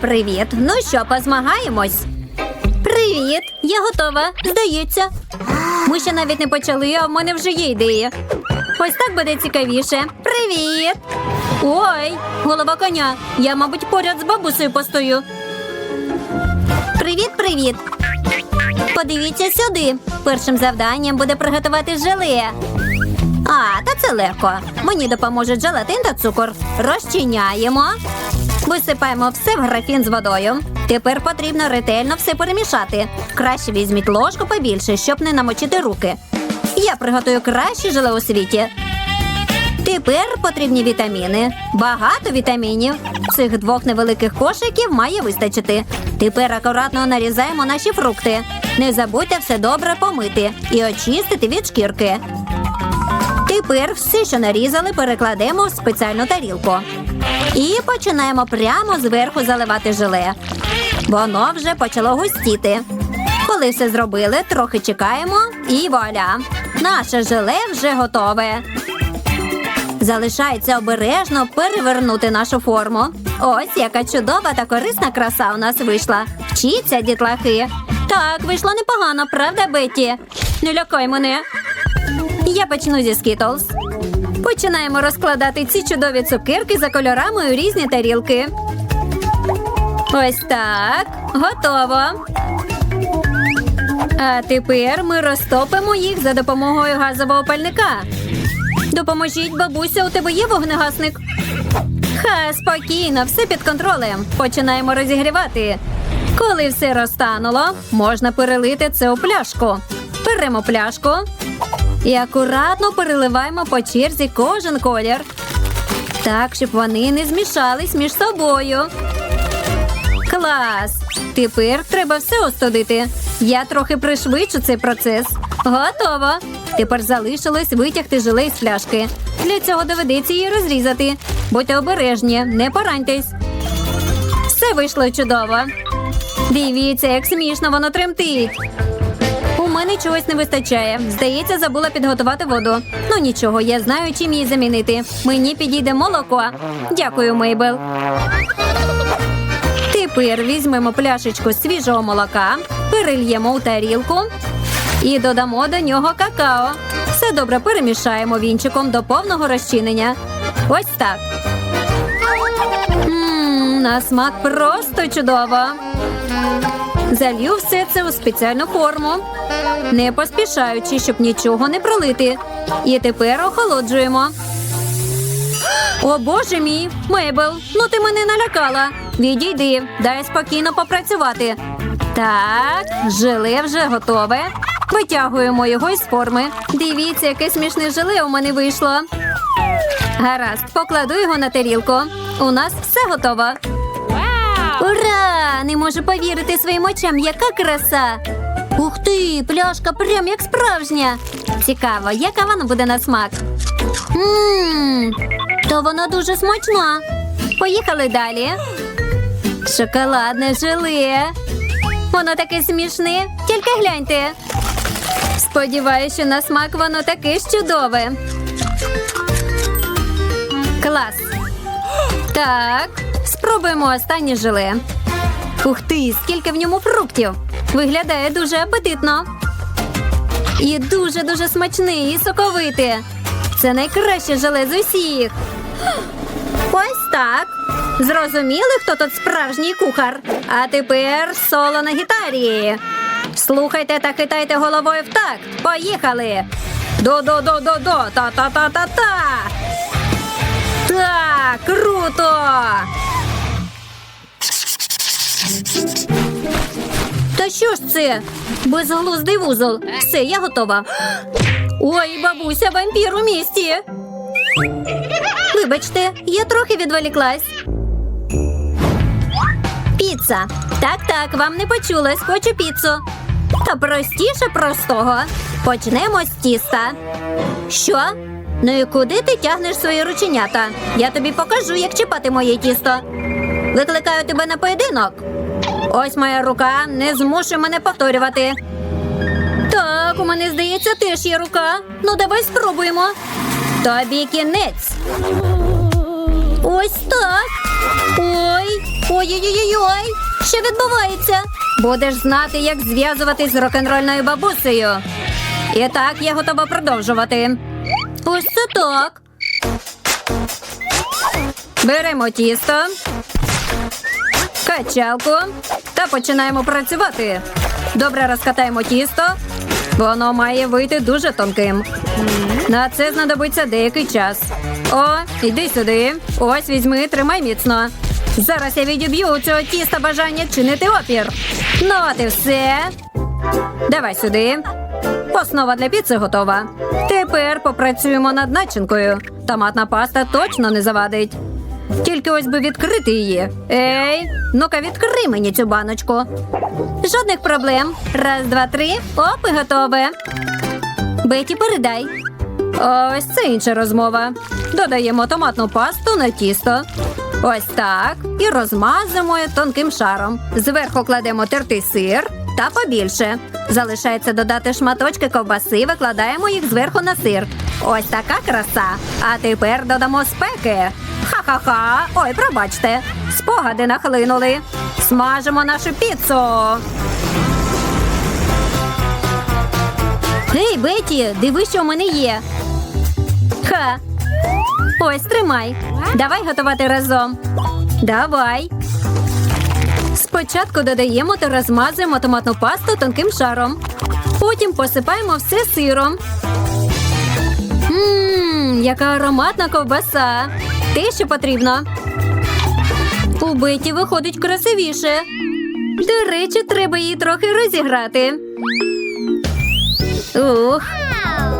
Привіт! Ну що, позмагаємось? Привіт! Я готова. Здається. Ми ще навіть не почали, а в мене вже є ідея. Ось так буде цікавіше. Привіт! Ой, голова коня. Я, мабуть, поряд з бабусею постою. Привіт, привіт! Подивіться сюди. Першим завданням буде приготувати желе. А, та це легко. Мені допоможе желатин та цукор. Розчиняємо. Висипаємо все в графін з водою. Тепер потрібно ретельно все перемішати. Краще візьміть ложку побільше, щоб не намочити руки. Я приготую краще желе у світі. Тепер потрібні вітаміни. Багато вітамінів. Цих двох невеликих кошиків має вистачити. Тепер акуратно нарізаємо наші фрукти. Не забудьте все добре помити і очистити від шкірки. Тепер все, що нарізали, перекладемо в спеціальну тарілку. І починаємо прямо зверху заливати желе. Воно вже почало густіти. Коли все зробили, трохи чекаємо і вуаля! Наше желе вже готове. Залишається обережно перевернути нашу форму. Ось яка чудова та корисна краса у нас вийшла. Вчіться, дітлахи. Так, вийшло непогано, правда, Бетті? Не лякай мене. Я почну зі Skittles. Починаємо розкладати ці чудові цукерки за кольорами у різні тарілки. Ось так. Готово. А тепер ми розтопимо їх за допомогою газового пальника. Допоможіть, бабуся, у тебе є вогнегасник? Ха, спокійно, все під контролем. Починаємо розігрівати. Коли все розтануло, можна перелити це у пляшку. Беремо пляшку і акуратно переливаємо по черзі кожен колір. Так, щоб вони не змішались між собою. Клас! Тепер треба все остудити. Я трохи пришвидшу цей процес. Готово. Тепер залишилось витягти желе з пляшки. Для цього доведеться її розрізати. Будьте обережні, не пораньтесь. Все вийшло чудово. Дивіться, як смішно воно тремтить. Мене чогось не вистачає. Здається, забула підготувати воду. Ну нічого, я знаю, чим її замінити. Мені підійде молоко. Дякую, Мейбел. Тепер візьмемо пляшечку свіжого молока, перельємо у тарілку і додамо до нього какао. Все добре перемішаємо вінчиком до повного розчинення. Ось так. Мм, на смак просто чудово. Залью все це у спеціальну форму, не поспішаючи, щоб нічого не пролити. І тепер охолоджуємо. О, боже мій, Мейбл, ну ти мене налякала. Відійди, дай спокійно попрацювати. Так, желе вже готове. Витягуємо його із форми. Дивіться, яке смішне желе у мене вийшло. Гаразд, покладу його на тарілку. У нас все готово. Не можу повірити своїм очам, яка краса! Ух ти, пляшка прям як справжня. Цікаво, яка вона буде на смак. Ммм, то вона дуже смачна. Поїхали далі. Шоколадне желе. Воно таке смішне, тільки гляньте. Сподіваюся, що на смак воно таке чудове. Клас. Так, спробуємо останнє желе. Ух ти, скільки в ньому фруктів. Виглядає дуже апетитно. І дуже-дуже смачне і соковите. Це найкраще желе з усіх. Ось так. Зрозуміли, хто тут справжній кухар. А тепер соло на гітарі. Слухайте та хитайте головою в такт. Поїхали. До-до-до-до-до, та-та-та-та-та. Так, круто! Та що ж це? Безглуздий вузол. Все, я готова. Ой, бабуся, вампір у місті. Вибачте, я трохи відволіклась. Піца. Так, так, вам не почулось, хочу піцу. Та простіше простого. Почнемо з тіста. Що? Ну і куди ти тягнеш свої рученята? Я тобі покажу, як чіпати моє тісто. Викликаю тебе на поєдинок. Ось моя рука, не змушуй мене повторювати. Так, у мене здається, теж є рука. Ну, давай спробуємо. Тобі кінець. Ось так. Ой, ой, Ой-ой-ой, що відбувається? Будеш знати, як зв'язуватись з рок-н-рольною бабусею. І так, я готова продовжувати. Ось це так. Беремо тісто, качалку та починаємо працювати. Добре розкатаємо тісто. Воно має вийти дуже тонким. На це знадобиться деякий час. О, іди сюди. Ось візьми, тримай міцно. Зараз я відіб'ю у цього тіста бажання чинити опір. Ну, от і все. Давай сюди. Основа для піци готова. Тепер попрацюємо над начинкою. Томатна паста точно не завадить. Тільки ось би відкрити її. Ей, ну-ка відкрий мені цю баночку. Жодних проблем. Раз, два, три. Оп, і готове. Беті, передай. Ось це інша розмова. Додаємо томатну пасту на тісто. Ось так. І розмазуємо тонким шаром. Зверху кладемо тертий сир та побільше. Залишається додати шматочки ковбаси, викладаємо їх зверху на сир. Ось така краса. А тепер додамо спеки. Ха-ха-ха. Ой, пробачте. Спогади нахлинули. Смажимо нашу піцу. Гей, Беті, диви, що в мене є. Ха. Ось тримай. Давай готувати разом. Давай. Спочатку додаємо та розмазуємо томатну пасту тонким шаром. Потім посипаємо все сиром. Ммм, яка ароматна ковбаса. Те, що потрібно. У Беті виходить красивіше. До речі, треба її трохи розіграти. Ух,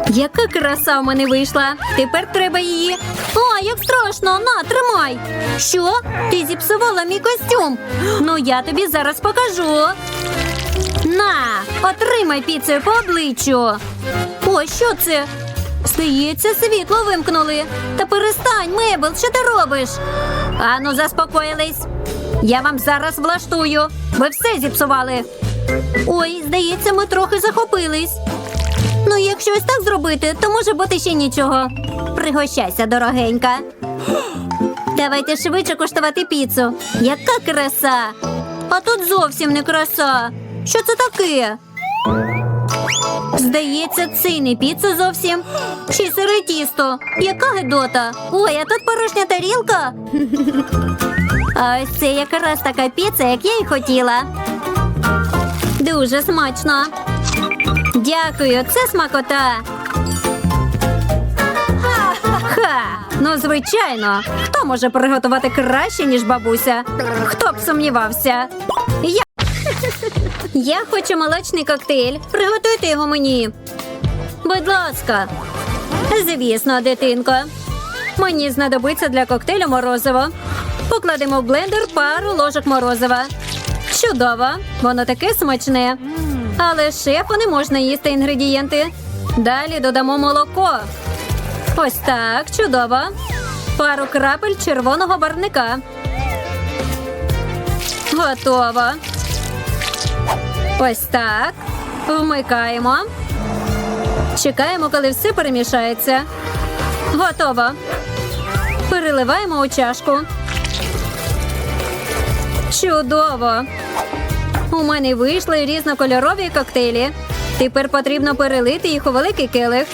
яка краса в мене вийшла. Тепер треба її. А, як страшно, на, тримай. Що? Ти зіпсувала мій костюм. Ну, я тобі зараз покажу. На, отримай піцею по обличчю. О, що це? Здається, світло вимкнули. Та перестань, Мебел, що ти робиш? Ану, заспокоїлись. Я вам зараз влаштую. Ви все зіпсували. Ой, здається, ми трохи захопились. Ну, якщо ось так зробити, то може бути ще нічого. Пригощайся, дорогенька. Давайте швидше куштувати піцу. Яка краса! А тут зовсім не краса. Що це таке? Здається, це не піца зовсім. Ще сире тісто. Яка гидота. Ой, а тут порожня тарілка. А ось це якраз така піца, як я й хотіла. Дуже смачно. Дякую, це смакота. Ха, ну звичайно. Хто може приготувати краще, ніж бабуся? Хто б сумнівався? Я. Я хочу молочний коктейль. Приготуйте його мені. Будь ласка. Звісно, дитинко. Мені знадобиться для коктейлю морозиво. Покладемо в блендер пару ложок морозива. Чудово, воно таке смачне. Але шефу не можна їсти інгредієнти. Далі додамо молоко. Ось так, чудово. Пару крапель червоного барвника. Готово. Ось так. Вмикаємо. Чекаємо, коли все перемішається. Готово. Переливаємо у чашку. Чудово! У мене вийшли різнокольорові коктейлі. Тепер потрібно перелити їх у великий келих.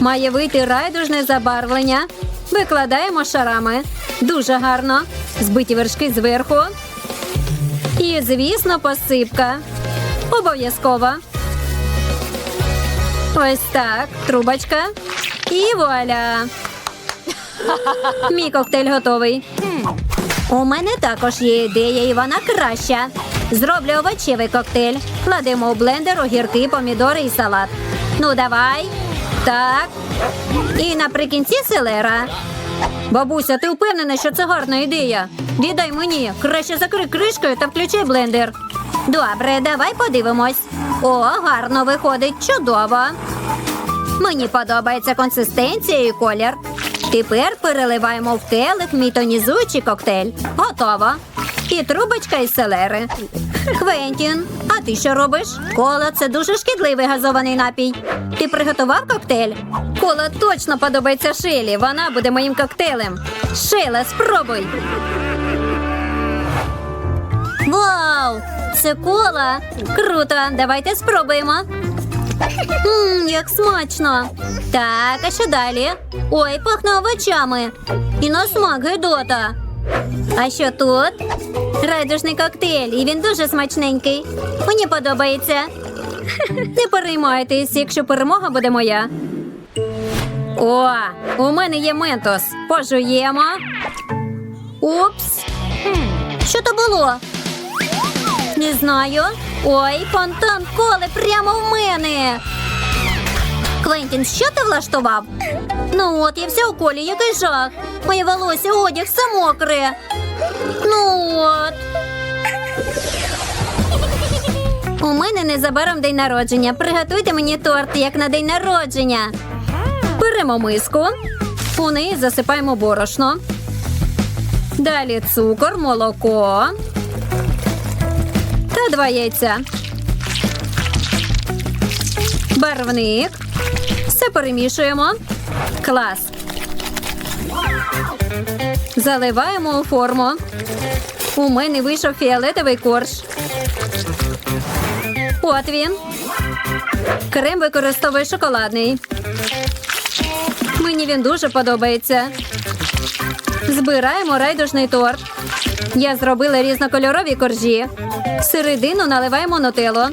Має вийти райдужне забарвлення. Викладаємо шарами. Дуже гарно. Збиті вершки зверху. І, звісно, посипка. Обов'язково. Ось так. Трубочка. І вуаля. Мій коктейль готовий. У мене також є ідея, і вона краща. Зроблю овочевий коктейль. Кладемо у блендер огірки, помідори і салат. Ну, давай. Так. І наприкінці селера. Бабуся, ти впевнена, що це гарна ідея? Віддай мені. Краще закрий кришкою та включи блендер. Добре, давай подивимось. О, гарно виходить. Чудово. Мені подобається консистенція і колір. Тепер переливаємо в келих мій тонізуючий коктейль. Готово. І трубочка із селери. Квентін, а ти що робиш? Кола це дуже шкідливий газований напій. Ти приготував коктейль? Кола точно подобається Шилі. Вона буде моїм коктейлем. Шила, спробуй. Це кола. Круто, давайте спробуємо. Ммм, як смачно. Так, а що далі? Ой, пахне овочами. І на смак гидота. А що тут? Райдужний коктейль, і він дуже смачненький. Мені подобається. Не переймайтесь, якщо перемога буде моя. О, у мене є ментос. Пожуємо. Упс. Що то було? Не знаю. Ой, фонтан коли прямо в мене. Квентін, що ти влаштував? Ну от, я вся у колі, який жах. Моє волосся, одяг, все мокре. Ну от. У мене незабаром день народження. Приготуйте мені торт, як на день народження. Беремо миску. У неї засипаємо борошно. Далі цукор, молоко та два яйця. Барвник. Все перемішуємо. Клас. Заливаємо у форму. У мене вийшов фіолетовий корж. От він. Крем використовую шоколадний. Мені він дуже подобається. Збираємо райдужний торт. Я зробила різнокольорові коржі. Середину наливаємо нутеллу.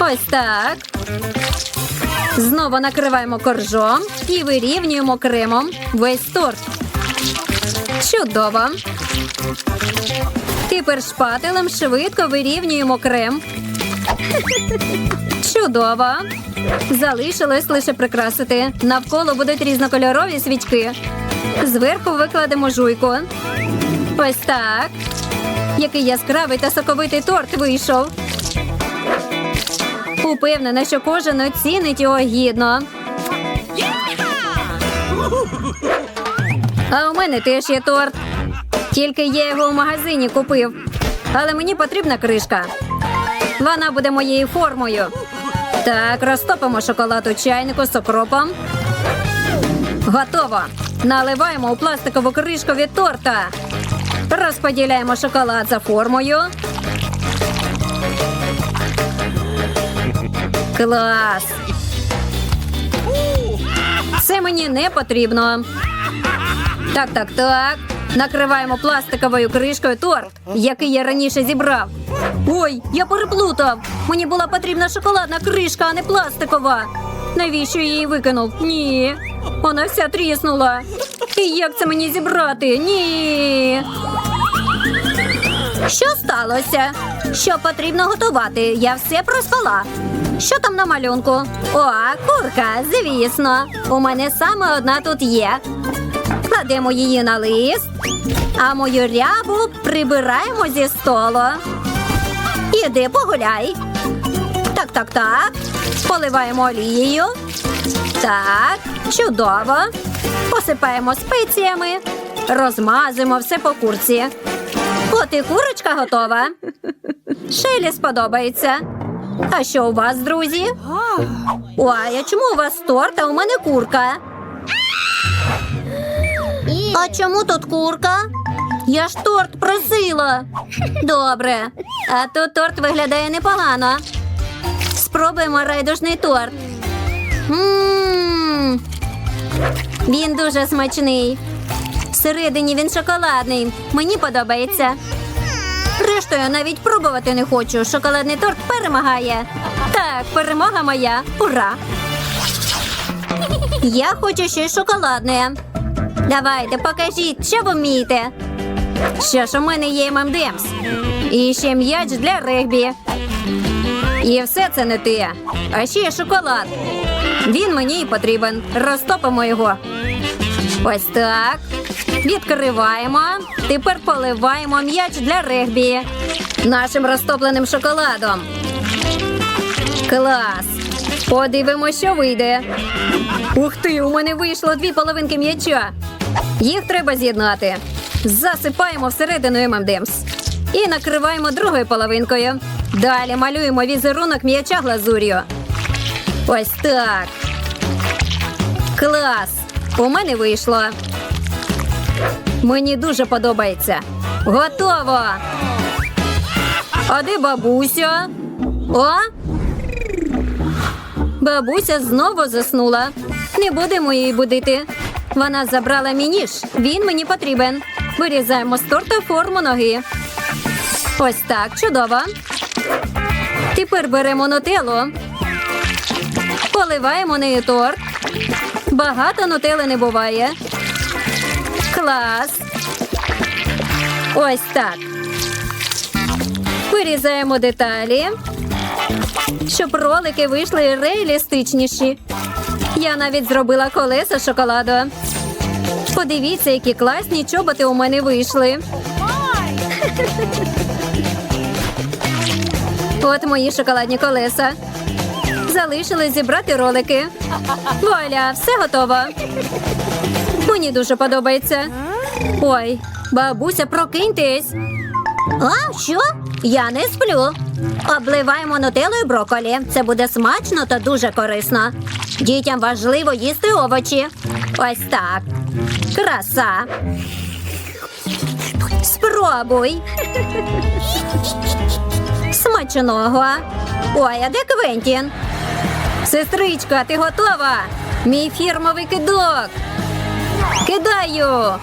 Ось так. Знову накриваємо коржом і вирівнюємо кремом весь торт. Чудово. Тепер шпателем швидко вирівнюємо крем. Чудово. Залишилось лише прикрасити. Навколо будуть різнокольорові свічки. Зверху викладемо жуйку. Ось так. Який яскравий та соковитий торт вийшов. Упевнена, що кожен оцінить його гідно. А у мене теж є торт. Тільки я його в магазині купив. Але мені потрібна кришка. Вона буде моєю формою. Так, розтопимо шоколад у чайнику з окропом. Готово. Наливаємо у пластикову кришку від торта. Розподіляємо шоколад за формою. Клас. Це мені не потрібно. Так, так, так. Накриваємо пластиковою кришкою торт, який я раніше зібрав. Ой, я переплутав. Мені була потрібна шоколадна кришка, а не пластикова. Навіщо я її викинув? Ні. Вона вся тріснула. І як це мені зібрати? Ні. Що сталося? Що потрібно готувати? Я все проспала. Що там на малюнку? О, курка, звісно. У мене саме одна тут є. Кладемо її на лист, а мою рябу прибираємо зі столу. Іди погуляй. Так, так, так. Поливаємо олією. Так, чудово. Посипаємо спеціями, розмазуємо все по курці. От і курочка готова. Шелі сподобається. А що у вас, друзі? Ой, а чому у вас торт, а у мене курка? А чому тут курка? Я ж торт просила. Добре. А тут торт виглядає непогано. Спробуємо райдужний торт. Мм. Він дуже смачний. Всередині він шоколадний. Мені подобається. Рештою навіть пробувати не хочу. Шоколадний торт перемагає. Так, перемога моя. Ура! Я хочу щось шоколадне. Давайте, покажіть, що ви вмієте. Що ж, у мене є ММДМС. І ще м'яч для регбі. І все це не те. А ще шоколад. Він мені і потрібен. Розтопимо його. Ось так. Відкриваємо. Тепер поливаємо м'яч для регбі нашим розтопленим шоколадом. Клас! Подивимося, що вийде. Ух ти, у мене вийшло дві половинки м'яча. Їх треба з'єднати. Засипаємо всередину ММДМС. І накриваємо другою половинкою. Далі малюємо візерунок м'яча глазур'ю. Ось так. Клас! У мене вийшло. Мені дуже подобається. Готово! А де бабуся? О? Бабуся знову заснула. Не будемо її будити. Вона забрала мій ніж. Він мені потрібен. Вирізаємо з торта форму ноги. Ось так, чудово. Тепер беремо нутеллу. Поливаємо нею торт. Багато нутели не буває. Клас. Ось так. Вирізаємо деталі, щоб ролики вийшли реалістичніші. Я навіть зробила колеса шоколаду. Подивіться, які класні чоботи у мене вийшли. От мої шоколадні колеса. Залишилось зібрати ролики. Вуаля, все готово. Мені дуже подобається. Ой, бабуся, прокиньтесь. А, що? Я не сплю. Обливаємо нутеллою брокколі. Це буде смачно та дуже корисно. Дітям важливо їсти овочі. Ось так. Краса. Спробуй. Смачного. Ой, а де Квентін? Сестричка, ти готова? Мій фірмовий кидок. Кидаю.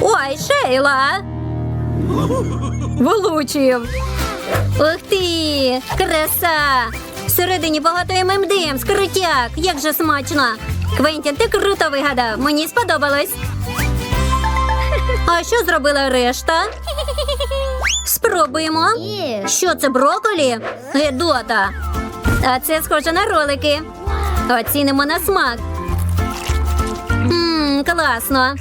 Ой, Шейла. Влучив. Ух ти! Краса! Всередині багато ММДМ, скрутяк. Як же смачно! Квентін, ти круто вигадав. Мені сподобалось. А що зробила решта? Спробуємо. Що це броколі? Гедота. А це схоже на ролики. Оцінимо на смак. Класно.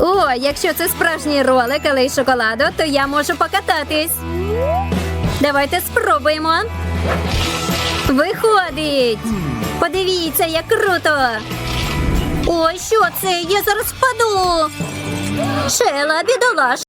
О, якщо це справжній ролик, але й шоколаду, то я можу покататись. Давайте спробуємо. Виходить. Подивіться, як круто. Ой, що це? Я зараз впаду. Шела, бідолаш.